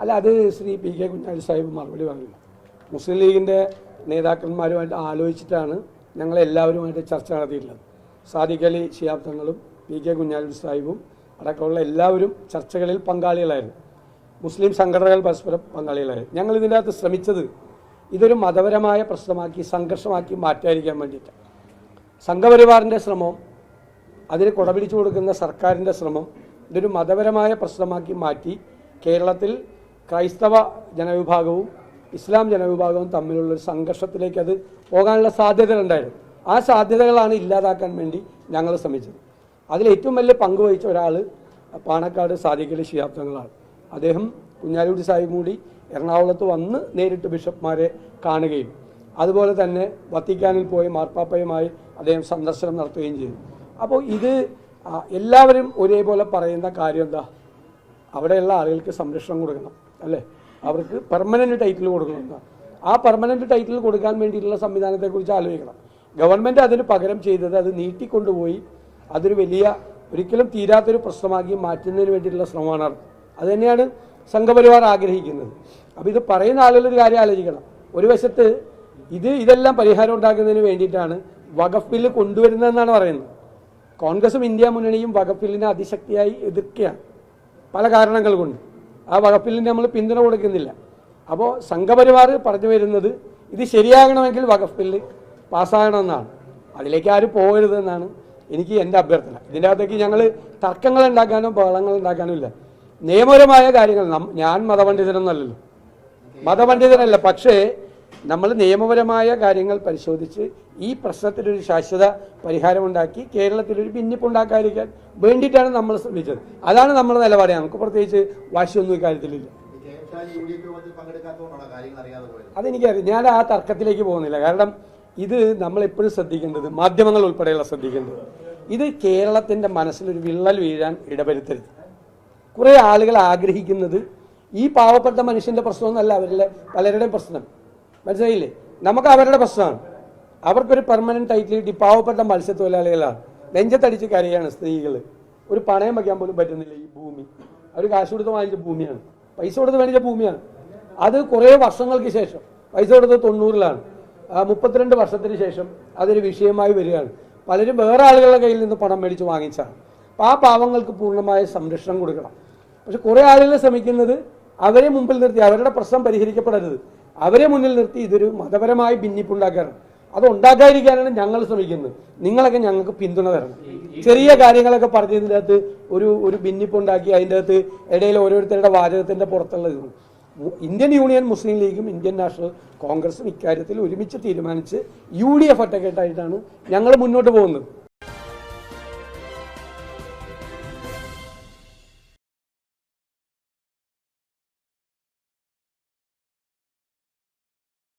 അല്ല അത് Shri P K Kunhali Sahib മറുപടി പറഞ്ഞു മുസ്ലിം ലീഗിന്റെ നേതാക്കന്മാരുമായിട്ട് ആലോചിച്ചിട്ടാണ് ഞങ്ങൾ എല്ലാവരുമായിട്ട് ചർച്ച നടത്തിയിട്ടുള്ളത്. സാദിഖ് അലി ഷിയാബ് തങ്ങളും പി കെ കുഞ്ഞാലി സാഹിബും അടക്കമുള്ള എല്ലാവരും ചർച്ചകളിൽ പങ്കാളികളായിരുന്നു. മുസ്ലിം സംഘടനകൾ പരസ്പരം പങ്കാളികളായിരുന്നു. ഞങ്ങൾ ഇതിന്റെ അകത്ത് ശ്രമിച്ചത് ഇതൊരു മതപരമായ പ്രശ്നമാക്കി സംഘർഷമാക്കി മാറ്റാതിരിക്കാൻ വേണ്ടിയിട്ടാണ്. സംഘപരിവാറിന്റെ ശ്രമം അതിന് കുടപിടിച്ചു കൊടുക്കുന്ന സർക്കാരിന്റെ ശ്രമം ഇതൊരു മതപരമായ പ്രശ്നമാക്കി മാറ്റി കേരളത്തിൽ ക്രൈസ്തവ ജനവിഭാഗവും ഇസ്ലാം ജനവിഭാഗവും തമ്മിലുള്ള ഒരു സംഘർഷത്തിലേക്ക് അത് പോകാനുള്ള സാധ്യതകളുണ്ടായിരുന്നു ആ സാധ്യതകളാണ് ഇല്ലാതാക്കാൻ വേണ്ടി ഞങ്ങൾ ശ്രമിച്ചത്. അതിൽ ഏറ്റവും വലിയ പങ്കുവഹിച്ച ഒരാൾ പാണക്കാട് സാദിഖലി ശിഹാബ്ദങ്ങളാണ് അദ്ദേഹം കുഞ്ഞാലിക്കുടി സാഹിബ് കൂടി എറണാകുളത്ത് വന്ന് നേരിട്ട് ബിഷപ്പ്മാരെ കാണുകയും അതുപോലെ തന്നെ വത്തിക്കാനിൽ പോയി മാർപ്പാപ്പയുമായി അദ്ദേഹം സന്ദർശനം നടത്തുകയും ചെയ്തു. അപ്പോൾ ഇത് എല്ലാവരും ഒരേപോലെ പറയുന്ന കാര്യം എന്താ? അവിടെയുള്ള ആളുകൾക്ക് സംരക്ഷണം കൊടുക്കണം അല്ലേ? അവർക്ക് പെർമനന്റ് ടൈറ്റിൽ കൊടുക്കണം എന്താ? ആ പെർമനന്റ് ടൈറ്റിൽ കൊടുക്കാൻ വേണ്ടിയിട്ടുള്ള സംവിധാനത്തെക്കുറിച്ച് ആലോചിക്കണം. ഗവൺമെന്റ് അതിന് പകരം ചെയ്തത് അത് നീട്ടിക്കൊണ്ടുപോയി അതൊരു വലിയ ഒരിക്കലും തീരാത്തൊരു പ്രശ്നമാക്കി മാറ്റുന്നതിന് വേണ്ടിയിട്ടുള്ള ശ്രമമാണ് അത്. തന്നെയാണ് സംഘപരിവാർ ആഗ്രഹിക്കുന്നത്. അപ്പോൾ ഇത് പറയുന്ന ആളുകളൊരു കാര്യം ആലോചിക്കണം. ഒരു വശത്ത് ഇത് ഇതെല്ലാം പരിഹാരം ഉണ്ടാക്കുന്നതിന് വേണ്ടിയിട്ടാണ് വകഫ് ബില്ല് കൊണ്ടുവരുന്നതെന്നാണ് പറയുന്നത്. കോൺഗ്രസും ഇന്ത്യ മുന്നണിയും വകപ്പില്ലിനെ അതിശക്തിയായി എതിർക്കുകയാണ്. പല കാരണങ്ങൾ കൊണ്ട്. ആ വകപ്പില്ലിന് നമ്മൾ പിന്തുണ കൊടുക്കുന്നില്ല. അപ്പോൾ സംഘപരിവാർ പറഞ്ഞു വരുന്നത് ഇത് ശരിയാകണമെങ്കിൽ വഖഫ് ബില്ല് പാസ്സാകണമെന്നാണ്. അതിലേക്ക് ആരും പോകരുതെന്നാണ് എനിക്ക് എന്റെ അഭ്യർത്ഥന. ഇതിന്റെ അകത്തേക്ക് ഞങ്ങൾ തർക്കങ്ങൾ ഉണ്ടാക്കാനോ ബഹളങ്ങൾ ഉണ്ടാക്കാനോ ഇല്ല നിയമപരമായ കാര്യങ്ങൾ. ഞാൻ മതപണ്ഡിതനൊന്നല്ലല്ലോ മതപണ്ഡിതനല്ല. പക്ഷേ നമ്മൾ നിയമപരമായ കാര്യങ്ങൾ പരിശോധിച്ച് ഈ പ്രശ്നത്തിനൊരു ശാശ്വത പരിഹാരമുണ്ടാക്കി കേരളത്തിലൊരു ഭിന്നിപ്പുണ്ടാക്കാതിരിക്കാൻ വേണ്ടിയിട്ടാണ് നമ്മൾ ശ്രമിച്ചത്. അതാണ് നമ്മുടെ നിലപാട്. നമുക്ക് പ്രത്യേകിച്ച് വാശിയൊന്നും ഇക്കാര്യത്തിലില്ല അതെനിക്കറിയാം. ഞാൻ ആ തർക്കത്തിലേക്ക് പോകുന്നില്ല. കാരണം ഇത് നമ്മൾ എപ്പോഴും ശ്രദ്ധിക്കേണ്ടത് മാധ്യമങ്ങൾ ഉൾപ്പെടെയുള്ള ശ്രദ്ധിക്കേണ്ടത്. ഇത് കേരളത്തിന്റെ മനസ്സിലൊരു വിള്ളൽ വീഴാൻ ഇടവരുത്തരുത്. കുറേ ആളുകൾ ആഗ്രഹിക്കുന്നത് ഈ പാവപ്പെട്ട മനുഷ്യന്റെ പ്രശ്നമൊന്നുമല്ല അവരിലെ പലരുടെയും പ്രശ്നം. മനസ്സിലായില്ലേ? നമുക്ക് അവരുടെ പ്രശ്നമാണ്. അവർക്കൊരു പെർമനന്റ് ടൈറ്റിൽ കിട്ടി പാവപ്പെട്ട മത്സ്യത്തൊഴിലാളികളാണ്. നെഞ്ചത്തടിച്ച് കരയാണ് സ്ത്രീകൾ ഒരു പണയം വയ്ക്കാൻ പോലും പറ്റുന്നില്ല ഈ ഭൂമി. അവർ കാശ് കൊടുത്ത് വാങ്ങിച്ച ഭൂമിയാണ്. പൈസ കൊടുത്ത് മേടിച്ച ഭൂമിയാണ്. അത് കുറേ വർഷങ്ങൾക്ക് ശേഷം പൈസ കൊടുത്ത് തൊണ്ണൂറിലാണ്. മുപ്പത്തിരണ്ട് വർഷത്തിന് ശേഷം അതൊരു വിഷയമായി വരികയാണ്. പലരും വേറെ ആളുകളുടെ കയ്യിൽ നിന്ന് പണം മേടിച്ച് വാങ്ങിച്ചാണ്. അപ്പം ആ പാവങ്ങൾക്ക് പൂർണമായ സംരക്ഷണം കൊടുക്കണം. പക്ഷെ കുറേ ആളുകൾ ശ്രമിക്കുന്നത് അവരെ മുമ്പിൽ നിർത്തി അവരുടെ പ്രശ്നം പരിഹരിക്കപ്പെടരുത്. അവരെ മുന്നിൽ നിർത്തി ഇതൊരു മതപരമായ ഭിന്നിപ്പുണ്ടാക്കാനാണ് അത് ഉണ്ടാക്കാതിരിക്കാനാണ് ഞങ്ങൾ ശ്രമിക്കുന്നത്. നിങ്ങളൊക്കെ ഞങ്ങൾക്ക് പിന്തുണ തരണം. ചെറിയ കാര്യങ്ങളൊക്കെ പറഞ്ഞതിന്റെ അകത്ത് ഒരു ഒരു ഭിന്നിപ്പുണ്ടാക്കി അതിന്റെ അകത്ത് ഇടയിൽ ഓരോരുത്തരുടെ വാചകത്തിന്റെ പുറത്തുള്ള ഇതും. ഇന്ത്യൻ യൂണിയൻ മുസ്ലിം ലീഗും ഇന്ത്യൻ നാഷണൽ കോൺഗ്രസും ഇക്കാര്യത്തിൽ ഒരുമിച്ച് തീരുമാനിച്ച് യു ഡി എഫ് ഒറ്റക്കെട്ടായിട്ടാണ് ഞങ്ങൾ മുന്നോട്ട് പോകുന്നത്.